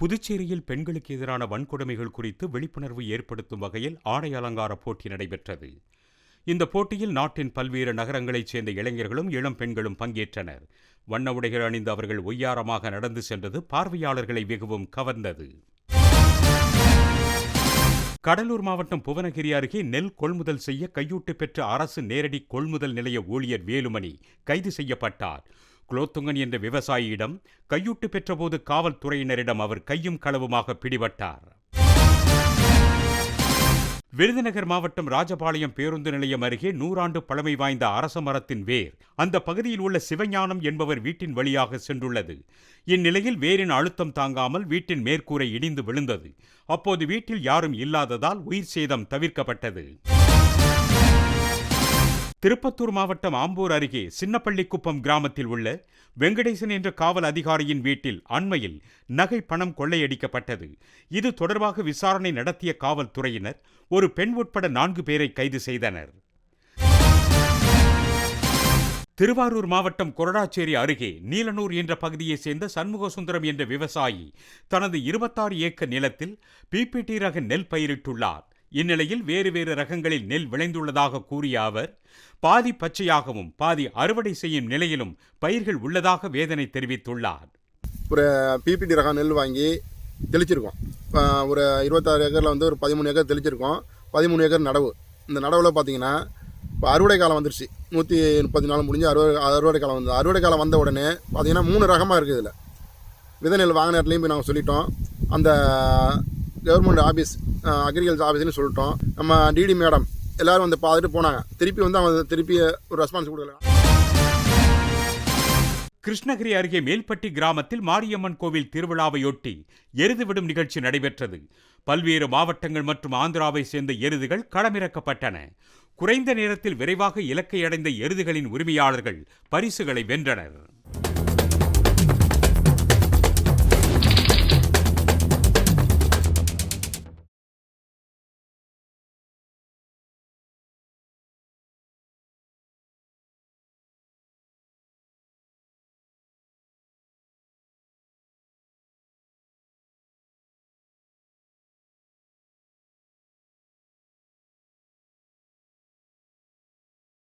புதுச்சேரியில் பெண்களுக்கு எதிரான வன்கொடுமைகள் குறித்து விழிப்புணர்வு ஏற்படுத்தும் வகையில் ஆடை அலங்கார போட்டி நடைபெற்றது. இந்த போட்டியில் நாட்டின் பல்வேறு நகரங்களைச் சேர்ந்த இளைஞர்களும் இளம் பெண்களும் பங்கேற்றனர். வண்ண உடைகள் அணிந்து அவர்கள் ஒய்யாரமாக நடந்து சென்றது பார்வையாளர்களை மிகவும் கவர்ந்தது. கடலூர் மாவட்டம் புவனகிரி அருகே நெல் கொள்முதல் செய்ய கையூட்டு பெற்ற அரசு நேரடி கொள்முதல் நிலைய ஊழியர் வேலுமணி கைது செய்யப்பட்டார். குலோத்துங்கன் என்ற விவசாயியிடம் கையூட்டு பெற்றபோது காவல்துறையினரிடம் அவர் கையும் களவுமாக பிடிபட்டார். விருதுநகர் மாவட்டம் ராஜபாளையம் பேருந்து நிலையம் அருகே நூறாண்டு பழமை வாய்ந்த அரச மரத்தின் வேர் அந்த பகுதியில் உள்ள சிவஞானம் என்பவர் வீட்டின் வழியாக சென்றுள்ளது. இந்நிலையில் வேரின் அழுத்தம் தாங்காமல் வீட்டின் மேற்கூரை இடிந்து விழுந்தது. அப்போது வீட்டில் யாரும் இல்லாததால் உயிர் சேதம் தவிர்க்கப்பட்டது. திருப்பத்தூர் மாவட்டம் ஆம்பூர் அருகே சின்னப்பள்ளிக்குப்பம் கிராமத்தில் உள்ள வெங்கடேசன் என்ற காவல் அதிகாரியின் வீட்டில் அண்மையில் நகை பணம் கொள்ளையடிக்கப்பட்டது. இது தொடர்பாக விசாரணை நடத்திய காவல்துறையினர் ஒரு பெண் உட்பட நான்கு பேரை கைது செய்தனர். திருவாரூர் மாவட்டம் கொரடாச்சேரி அருகே நீலனூர் என்ற பகுதியைச் சேர்ந்த சண்முகசுந்தரம் என்ற விவசாயி தனது இருபத்தாறு ஏக்கர் நிலத்தில் பிபிடி ரக நெல் பயிரிட்டுள்ளார். இந்நிலையில் வேறு வேறு ரகங்களில் நெல் விளைந்துள்ளதாக கூறிய அவர் பாதி பச்சையாகவும் பாதி அறுவடை செய்யும் நிலையிலும் பயிர்கள் உள்ளதாக வேதனை தெரிவித்துள்ளார். ஒரு பிபிடி ரகம் நெல் வாங்கி தெளிச்சிருக்கோம். ஒரு இருபத்தாறு ஏக்கரில் வந்து ஒரு பதிமூணு ஏக்கர் தெளிச்சிருக்கோம். பதிமூணு ஏக்கர் நடவு. இந்த நடவில் பார்த்தீங்கன்னா இப்போ அறுவடை காலம் வந்துருச்சு. நூற்றி முப்பத்தி நாலு முடிஞ்சு அறுவடை அறுவடை காலம் வந்து அறுவடை காலம் வந்த உடனே பார்த்தீங்கன்னா மூணு ரகமாக இருக்குது இதில். விதை நெல் வாங்கின இடத்துலையும் போய் நாங்கள் சொல்லிட்டோம். அந்த கவர்மெண்ட் ஆஃபீஸ் அக்ரிகல்ச்சர் ஆஃபீஸ்னு சொல்லிட்டோம். நம்ம டிடி மேடம் எல்லோரும் வந்து பார்த்துட்டு போனாங்க. திருப்பி வந்து அவங்க திருப்பி ஒரு ரெஸ்பான்ஸ் கொடுக்கல. கிருஷ்ணகிரி அருகே மேல்பட்டி கிராமத்தில் மாரியம்மன் கோவில் திருவிழாவையொட்டி எருது விடும் நிகழ்ச்சி நடைபெற்றது. பல்வேறு மாவட்டங்கள் மற்றும் ஆந்திராவை சேர்ந்த எருதுகள் களமிறக்கப்பட்டன. குறைந்த நேரத்தில் விரைவாக இலக்கை அடைந்த எருதுகளின் உரிமையாளர்கள் பரிசுகளை வென்றனர்.